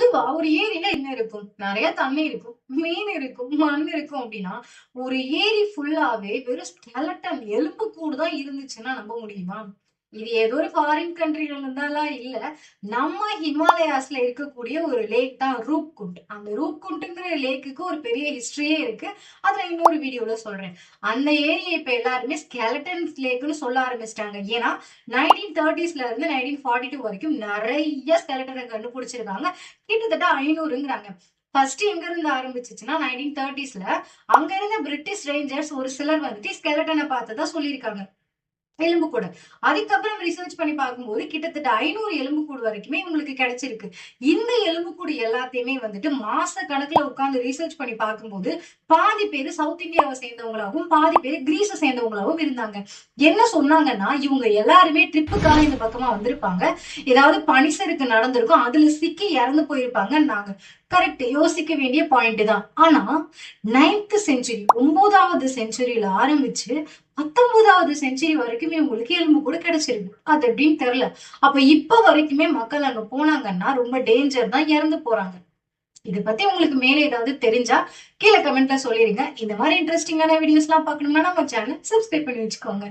பொதுவா ஒரு ஏரியில என்ன இருக்கும்? நிறைய தண்ணி இருக்கும் மீன் இருக்கும் மண் இருக்கும் அப்படின்னா ஒரு ஏரி ஃபுல்லாவே வெறும் ஸ்கெலட்டன் எலும்பு கூடு தான் இருந்துச்சுன்னா நம்ப முடியுமா? இது ஏதோ ஒரு ஃபாரின் கண்ட்ரில இருந்தாலாம் இல்ல நம்ம ஹிமாலயாஸ்ல இருக்கக்கூடிய ஒரு லேக் தான் ரூப்குண்ட். அந்த ரூப்குண்ட்ங்கிற லேக்குக்கு ஒரு பெரிய ஹிஸ்டரியே இருக்கு. அதுல இன்னொரு வீடியோல சொல்றேன். அந்த ஏரியா இப்ப எல்லாருமே ஸ்கெலட்டன் லேக்னு சொல்ல ஆரம்பிச்சிட்டாங்க. ஏன்னா நைன்டீன் தேர்ட்டிஸ்ல இருந்து நைன்டீன் ஃபார்ட்டி டூ வரைக்கும் நிறைய ஸ்கெலட்டனை கண்டுபிடிச்சிருக்காங்க. கிட்டத்தட்ட ஐநூறுங்கிறாங்க. ஃபர்ஸ்ட் எங்க இருந்து ஆரம்பிச்சிச்சுன்னா நைன்டீன் தேர்ட்டிஸ்ல அங்க இருந்த பிரிட்டிஷ் ரேஞ்சர்ஸ் ஒரு சிலர் வந்துட்டு ஸ்கெலட்டனை பார்த்ததா சொல்லியிருக்காங்க. எலும்புக்கூடு அதுக்கப்புறம் ரிசர்ச் பண்ணி பார்க்கும்போது கிட்டத்தட்ட ஐநூறு எலும்பு கூடு வரைக்குமே இவங்களுக்கு கிடைச்சிருக்கு. இந்த எலும்பு கூடு எல்லாத்தையுமே வந்துட்டு மாச கணக்குல உட்கார்ந்து ரிசர்ச் பண்ணி பார்க்கும்போது பாதி பேர் சவுத் இந்தியாவை சேர்ந்தவங்களாகவும் பாதி பேர் கிரீஸை சேர்ந்தவங்களாகவும் இருந்தாங்க. என்ன சொன்னாங்கன்னா இவங்க எல்லாருமே ட்ரிப்புக்காக இந்த பக்கமா வந்திருப்பாங்க. ஏதாவது பனிசருக்கு நடந்திருக்கும் அதுல சிக்கி இறந்து போயிருப்பாங்கன்னாங்க. கரெக்ட் யோசிக்க வேண்டிய பாயிண்ட் தான். ஆனா நைன்த் செஞ்சுரி ஒன்பதாவது செஞ்சுரியில ஆரம்பிச்சு பத்தொன்பதாவது செஞ்சுரி வரைக்குமே உங்களுக்கு எலும்பு கூட கிடைச்சிருக்கு. அது எப்படின்னு தெரியல. அப்ப இப்ப வரைக்குமே மக்கள் அங்க போனாங்கன்னா ரொம்ப டேஞ்சர் தான் இறந்து போறாங்க. இதை பத்தி உங்களுக்கு மேலே ஏதாவது தெரிஞ்சா கீழே கமெண்ட்ல சொல்லிருங்க. இந்த மாதிரி இன்ட்ரெஸ்டிங்கான வீடியோஸ் எல்லாம் பாக்கணும்னா நம்ம சேனல் சப்ஸ்கிரைப் பண்ணி வச்சுக்கோங்க.